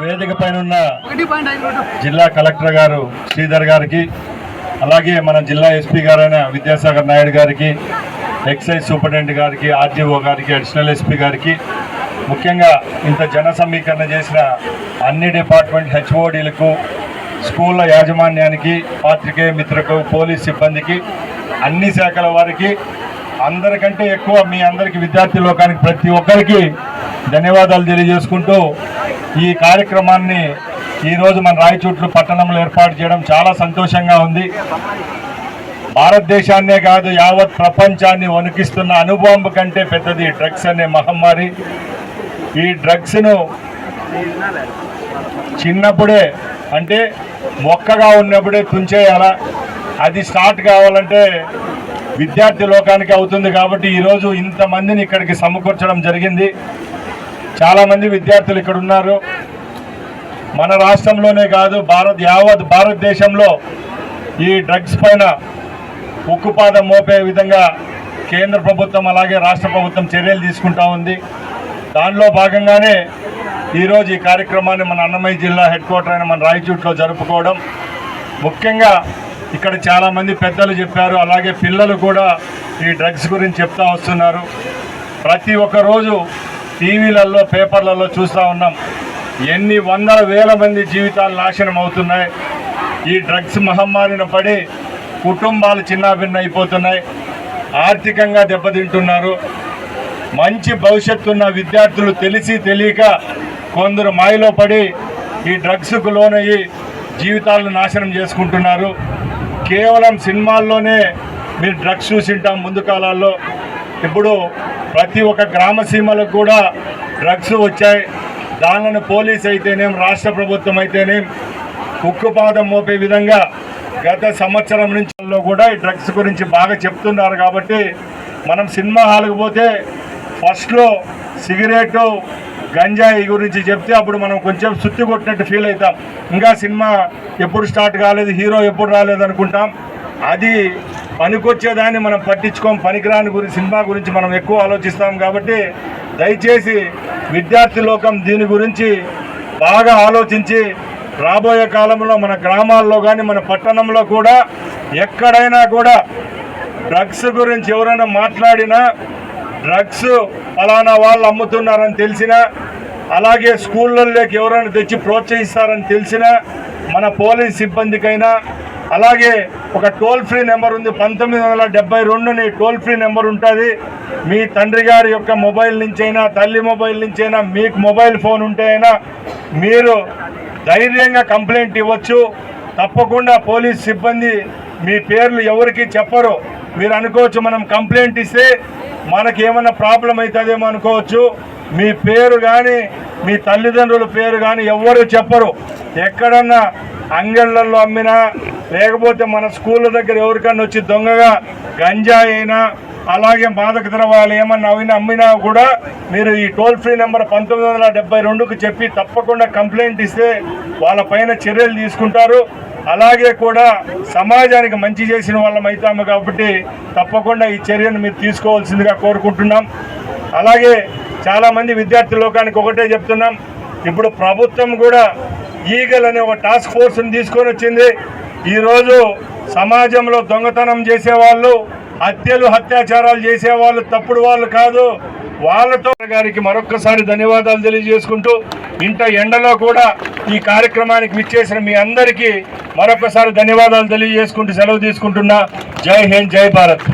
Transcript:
వేదిక పైన ఉన్న జిల్లా కలెక్టర్ గారు శ్రీధర్ గారికి అలాగే మన జిల్లా ఎస్పీ గారైన విద్యాసాగర్ నాయుడు గారికి ఎక్సైజ్ సూపరింటెండెంట్ గారికి ఆర్డీఓ గారికి అడిషనల్ ఎస్పీ గారికి ముఖ్యంగా ఇంత జన సమీకరణ చేసిన అన్ని డిపార్ట్మెంట్ హెచ్ఓడీలకు స్కూళ్ళ యాజమాన్యానికి పాత్రికేయ మిత్రులకు పోలీస్ సిబ్బందికి అన్ని శాఖల వారికి అందరికంటే ఎక్కువ మీ అందరికి విద్యార్థి లోకానికి ప్రతి ఒక్కరికి ధన్యవాదాలు తెలియజేసుకుంటూ ఈ కార్యక్రమాన్ని ఈరోజు మన రాయచూట్లు పట్టణంలో ఏర్పాటు చేయడం చాలా సంతోషంగా ఉంది. భారతదేశాన్నే కాదు యావత్ ప్రపంచాన్ని వణికిస్తున్న అనుభవం కంటే పెద్దది డ్రగ్స్ అనే మహమ్మారి. ఈ డ్రగ్స్ను చిన్నప్పుడే అంటే మొక్కగా ఉన్నప్పుడే తుంచేయాలా? అది స్టార్ట్ కావాలంటే విద్యార్థి లోకానికి అవుతుంది కాబట్టి ఈరోజు ఇంతమందిని ఇక్కడికి సమకూర్చడం జరిగింది. చాలామంది విద్యార్థులు ఇక్కడ ఉన్నారు. మన రాష్ట్రంలోనే కాదు భారత్ యావత్ భారతదేశంలో ఈ డ్రగ్స్ పైన ఉక్కుపాదం మోపే విధంగా కేంద్ర ప్రభుత్వం అలాగే రాష్ట్ర ప్రభుత్వం చర్యలు తీసుకుంటా ఉంది. దానిలో భాగంగానే ఈరోజు ఈ కార్యక్రమాన్ని మన అన్నమయ్య జిల్లా హెడ్ క్వార్టర్ అయిన మన రాయచూట్లో జరుపుకోవడం. ముఖ్యంగా ఇక్కడ చాలామంది పెద్దలు చెప్పారు అలాగే పిల్లలు కూడా ఈ డ్రగ్స్ గురించి చెప్తా వస్తున్నారు. ప్రతి ఒక్క రోజు టీవీలలో పేపర్లలో చూస్తూ ఉన్నాం. ఎన్ని వందల వేల మంది జీవితాలు నాశనం అవుతున్నాయి. ఈ డ్రగ్స్ మహమ్మారిన పడి కుటుంబాలు చిన్నాభిన్న అయిపోతున్నాయి. ఆర్థికంగా దెబ్బతింటున్నారు. మంచి భవిష్యత్తు ఉన్న విద్యార్థులు తెలిసి తెలియక కొందరు మాయలో పడి ఈ డ్రగ్స్కు లోనయ్యి జీవితాలను నాశనం చేసుకుంటున్నారు. కేవలం సినిమాల్లోనే మీరు డ్రగ్స్ చూసింటాం ముందు కాలాల్లో. ఇప్పుడు ప్రతి ఒక్క గ్రామ సీమలకు కూడా డ్రగ్స్ వచ్చాయి. దానిని పోలీస్ అయితేనేం రాష్ట్ర ప్రభుత్వం అయితేనేం ఉక్కుపాదం మోపే విధంగా గత సంవత్సరం నుంచి కూడా ఈ డ్రగ్స్ గురించి బాగా చెప్తున్నారు కాబట్టి మనం సినిమా హాల్కి పోతే ఫస్ట్లో సిగరెట్ గంజాయి గురించి చెప్తే అప్పుడు మనం కొంచెం సుత్తి కొట్టినట్టు ఫీల్ అవుతాం. ఇంకా సినిమా ఎప్పుడు స్టార్ట్ కాలేదు హీరో ఎప్పుడు రాలేదు అనుకుంటాం. అది పనికొచ్చేదాన్ని మనం పట్టించుకోం పనికిరాని గురించి సినిమా గురించి మనం ఎక్కువ ఆలోచిస్తాం కాబట్టి దయచేసి విద్యార్థి లోకం దీని గురించి బాగా ఆలోచించి రాబోయే కాలంలో మన గ్రామాల్లో కానీ మన పట్టణంలో కూడా ఎక్కడైనా కూడా డ్రగ్స్ గురించి ఎవరైనా మాట్లాడినా డ్రగ్స్ ఫలానా వాళ్ళు అమ్ముతున్నారని తెలిసినా అలాగే స్కూళ్ళల్లోకి ఎవరైనా తెచ్చి ప్రోత్సహిస్తారని తెలిసినా మన పోలీస్ సిబ్బందికైనా అలాగే ఒక టోల్ ఫ్రీ నెంబర్ ఉంది. పంతొమ్మిది వందల డెబ్బై రెండుని టోల్ ఫ్రీ నెంబర్ ఉంటుంది. మీ తండ్రి గారి యొక్క మొబైల్ నుంచైనా తల్లి మొబైల్ నుంచైనా మీకు మొబైల్ ఫోన్ ఉంటే అయినా మీరు ధైర్యంగా కంప్లైంట్ ఇవ్వచ్చు. తప్పకుండా పోలీస్ సిబ్బంది మీ పేర్లు ఎవరికి చెప్పరు మీరు అనుకోవచ్చు. మనం కంప్లైంట్ ఇస్తే మనకి ఏమైనా ప్రాబ్లం అవుతుందేమో అనుకోవచ్చు. మీ పేరు కానీ మీ తల్లిదండ్రుల పేరు కానీ ఎవరు చెప్పరు. ఎక్కడన్నా అంగళ్ళల్లో అమ్మినా లేకపోతే మన స్కూళ్ళ దగ్గర ఎవరికన్నా వచ్చి దొంగగా గంజా అయినా అలాగే మాదక ద్రవాలు ఏమన్నా అవినా అమ్మినా కూడా మీరు ఈ టోల్ ఫ్రీ నెంబర్ పంతొమ్మిది వందల డెబ్బై రెండుకు చెప్పి తప్పకుండా కంప్లైంట్ ఇస్తే వాళ్ళ పైన చర్యలు తీసుకుంటారు. అలాగే కూడా సమాజానికి మంచి చేసిన వాళ్ళం అవుతాము కాబట్టి తప్పకుండా ఈ చర్యను మీరు తీసుకోవాల్సిందిగా కోరుకుంటున్నాం. అలాగే చాలామంది విద్యార్థి లోకానికి ఒకటే చెప్తున్నాం. ఇప్పుడు ప్రభుత్వం కూడా ఈగల్ అనే ఒక టాస్క్ ఫోర్స్ని తీసుకొని వచ్చింది. ఈరోజు సమాజంలో దొంగతనం చేసేవాళ్ళు హత్యలు అత్యాచారాలు చేసేవాళ్ళు తప్పుడు వాళ్ళు కాదు. వాళ్ళతో గారికి మరొక్కసారి ధన్యవాదాలు తెలియజేసుకుంటూ ఇంత ఎండలో కూడా ఈ కార్యక్రమానికి విచ్చేసిన మీ అందరికీ మరొకసారి ధన్యవాదాలు తెలియజేసుకుంటూ సెలవు తీసుకుంటున్నా. జై హింద్ జై భారత్.